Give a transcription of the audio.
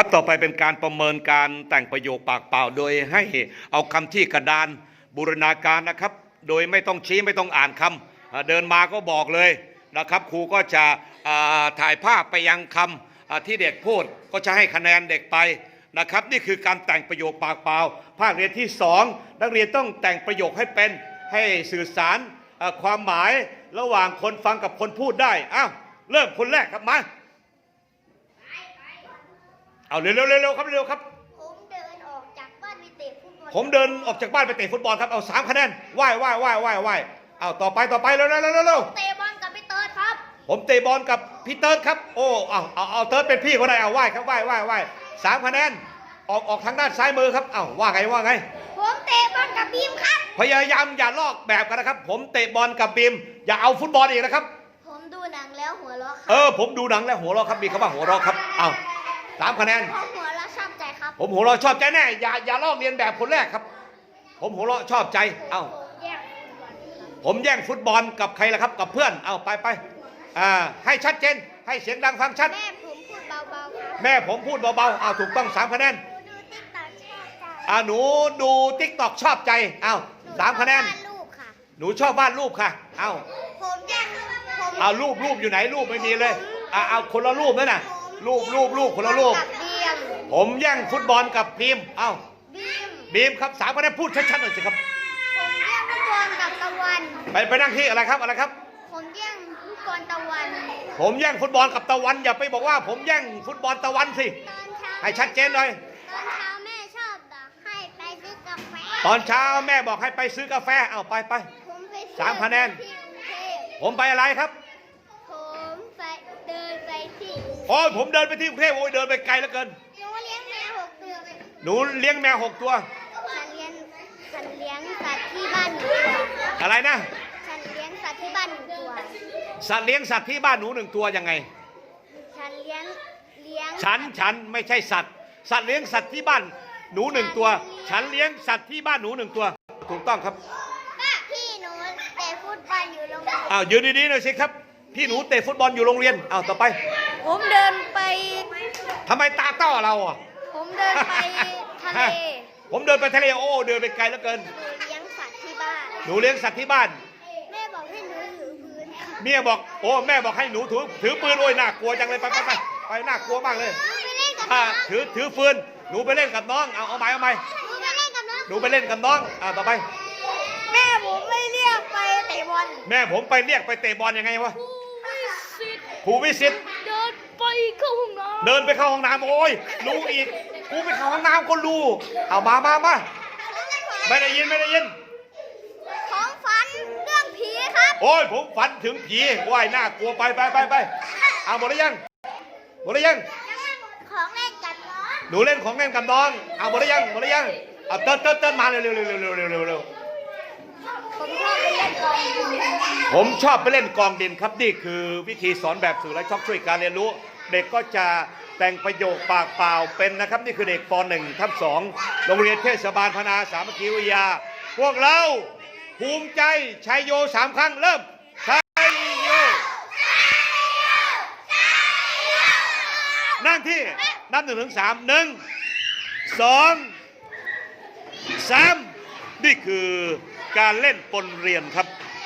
ครับต่อไปเป็นการประเมินการแต่งประโยคปากเปล่า โดยให้เอาคำที่กระดานบูรณาการนะครับ โดยไม่ต้องชี้ไม่ต้องอ่านคำอ่าเดินมาก็บอกเลยนะครับ ครูก็จะถ่ายภาพไปยังคำอ่าที่เด็กพูดก็จะให้คะแนนเด็กไปนะครับ นี่คือการแต่งประโยคปากเปล่า ภาคเรียนที่สองนักเรียนต้องแต่งประโยคให้เป็นให้สื่อสารความหมายระหว่างคนฟังกับคนพูดได้อ้าวเริ่มคนแรกครับมา เอาเร็วๆเร็วๆครับเร็วๆครับ ผมเดินออกจากบ้านไปเตะฟุตบอลผมเดินออกจากบ้านไปเตะฟุตบอลครับเอาสามคะแนนว่ายว่ายว่ายว่ายว่ายเอาต่อไปต่อไปเร็วๆเร็วๆเร็วเตะบอลกับพี่เติร์ดครับๆผมเตะบอลกับพี่เติร์ดครับโอ้เอาเอาเอาเติร์ดเป็นพี่ก็ได้เอาว่ายครับว่ายว่ายว่ายสามคะแนนออกออกทางด้านซ้ายมือครับเอาว่าไงว่าไง ผมเตะบอลกับบีมครับ พยายามอย่าลอกแบบกันนะครับ ผมเตะบอลกับบีมอย่าเอาฟุตบอลอีกนะครับ ผมดูหนังแล้วหัวเราะคเอรับอผมดูหนังแล้วหัวเราะครับมีคำว่าหัวเราะครับเอา สามคะแนน ผมหัวเราะชอบใจครับผมหัวเราะชอบใจแน่ อย่าอย่าลอกเรียนแบบคนแรกครับ ผมหัวเราะชอบใจ เอาผมแยกฟุตบอลครับผมแย่งฟุตบอลกับใครล่ะครับ กับเพื่อน เอาไปไปอ่าให้ชัดเจน ให้เสียงดังฟังชัด แม่ผมพูดเบาๆครับแม่ผมพูดเบาๆ เอาถูกต้องสามคะแนนดูติ๊กต็อกชอบใจอ่าหนูดูติ๊กตอกชอบใจ เอาสามคะแนนหวาดรูปค่ะ หนูชอบวาดรูปค่ะ เอาผมแยกผมเอารูปรูปอยู่ไหนรูปไม่มีเลยอ่าเอาคนละรูปนั่นน่ะ รูปรูปรูปคนละรูปกับบีมผมแย่งฟุตบอลกับพิมพ์เอาบีมบีมครับสามคะแนนพูดชัดๆหน่อยสิครับ ผมแย่งฟุตบอลกับตะวันไปไปนั่งที่อะไรครับอะไรครับ ผมแย่งฟุตบอลตะวัน ผมแย่งฟุตบอลกับตะวันอย่าไปบอกว่า ผมแย่งฟุตบอลตะวันสิตอนเช้าให้ชัดเจนหน่อย ตอนเช้าแม่ชอบบอกให้ไปซื้อกาแฟตอนเช้าแม่บอกให้ไปซื้อกาแฟเอาไปไปผมไปซื้อสามคะแนน ที่กรุงเทพผมไปอะไรครับ โอ้ยผมเดินไปที่กรุงเทพโอ้ยเดินไปไกลเหลือเกิน หนูเลี้ยงแมวหกตัวหนูเลี้ยงแมวหกตัว ฉันเลี้ยงฉันเลี้ยงสัตว์ที่บ้านหนูตัวอะไรนะ ฉันเลี้ยงสัตว์ที่บ้านหนูตัว สัตว์เลี้ยงสัตว์ที่บ้านหนูหนึ่งตัวยังไง ฉันเลี้ยงเลี้ยงฉันฉันไม่ใช่สัตว์ สัตว์เลี้ยงสัตว์ที่บ้านหนูหนึ่งตัว ฉันเลี้ยงสัตว์ที่บ้านหนูหนึ่งตัว ถูกต้องครับ ก็พี่หนูเตะฟุตบอลอยู่โรงเรียน อ้าวยืนดีๆหน่อยสิครับ พี่หนูเตะฟุตบอลอยู่โรงเรียนอ้าวต่อไป ผมเดินไป ทำไมตาต้อเราอะ ผมเดินไปทะเลฮะผมเดินไปทะเลโอ้เดินไปไกลเหลือเกิน หนูเลี้ยงสัตว์ที่บ้าน หนูเลี้ยงสัตว์ที่บ้าน แม่บอกให้หนูถือพื้นค่ะเมียบอกโอ้แม่บอกให้หนูถือถือปืนโอ้ยน่ากลัวจังเลยไปไปไปไปน่ากลัวมากเลยหนูไปเล่นกับอ่าน้องถือถือฟืนหนูไปเล่นกับน้องเอาเอาไหมเอาไหมหนูไปเล่นกับน้อง หนูไปเล่นกับน้องอ่าต่อไป แม่ผมไม่เรียกไปเตะบอลแม่ผมไปเรียกไปเตะบอลยังไงวะสิทธิ์ ครูวิสิตเดินไปเข้าห้องน้ำเดินไปเข้าห้องน้ำโอ้ยรู้อีกกูไปเข้าห้องน้ำก็รู้เอามามามาไม่ได้ยินไม่ได้ยิน ของฝันเรื่องผีครับ โอ้ยผมฝันถึงผีว่ายหน้ากลัวไปไปไปไปเอาหมดแล้วยังหมดแล้วยังของเล่นกับน้องหนูเล่นของเล่นกับน้องเอาหมดแล้วยังหมดแล้วยังเอาเติ้ลเติ้ลเติ้ลมาเร็วเร็วเร็วเร็วเร็วเร็ว ผมชอบไปเล่นกองดินครับนี่คือวิธีสอนแบบสื่อและชอบช่วยการเรียนรู้ เด็กก็จะแต่งประโยคปากเปล่าเป็นนะครับ นี่คือเด็กป .1 ทับ2โรงเรียนเทศบาลพนาสามัคคีวิทยา พวกเราภูมิใจชัยโยสามครั้งเริ่มชัยโยนั่งที่นับหนึ่งถึงสามหนึ่งสองสามนี่คือ การเล่นปนเรียนครับ